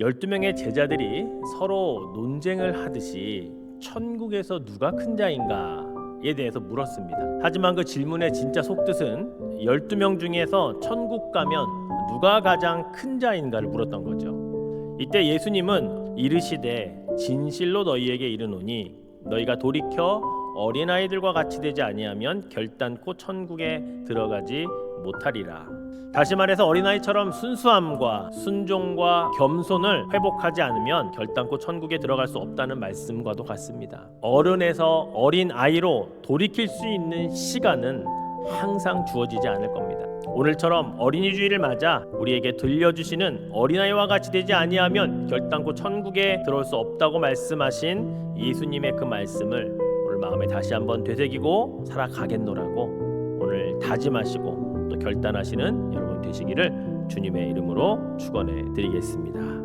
12명의 제자들이 서로 논쟁을 하듯이 천국에서 누가 큰 자인가에 대해서 물었습니다. 하지만 그 질문의 진짜 속뜻은 12명 중에서 천국 가면 누가 가장 큰 자인가를 물었던 거죠. 이때 예수님은 이르시되 진실로 너희에게 이르노니 너희가 돌이켜 어린 아이들과 같이 되지 아니하면 결단코 천국에 들어가지 못하리라. 다시 말해서 어린아이처럼 순수함과 순종과 겸손을 회복하지 않으면 결단코 천국에 들어갈 수 없다는 말씀과도 같습니다. 어른에서 어린 아이로 돌이킬 수 있는 시간은 항상 주어지지 않을 겁니다. 오늘처럼 어린이 주일을 맞아 우리에게 들려주시는 어린아이와 같이 되지 아니하면 결단코 천국에 들어올 수 없다고 말씀하신 예수님의 그 말씀을 오늘 마음에 다시 한번 되새기고 살아가겠노라고 오늘 다짐하시고 또 결단하시는 여러분 되시기를 주님의 이름으로 축원해 드리겠습니다.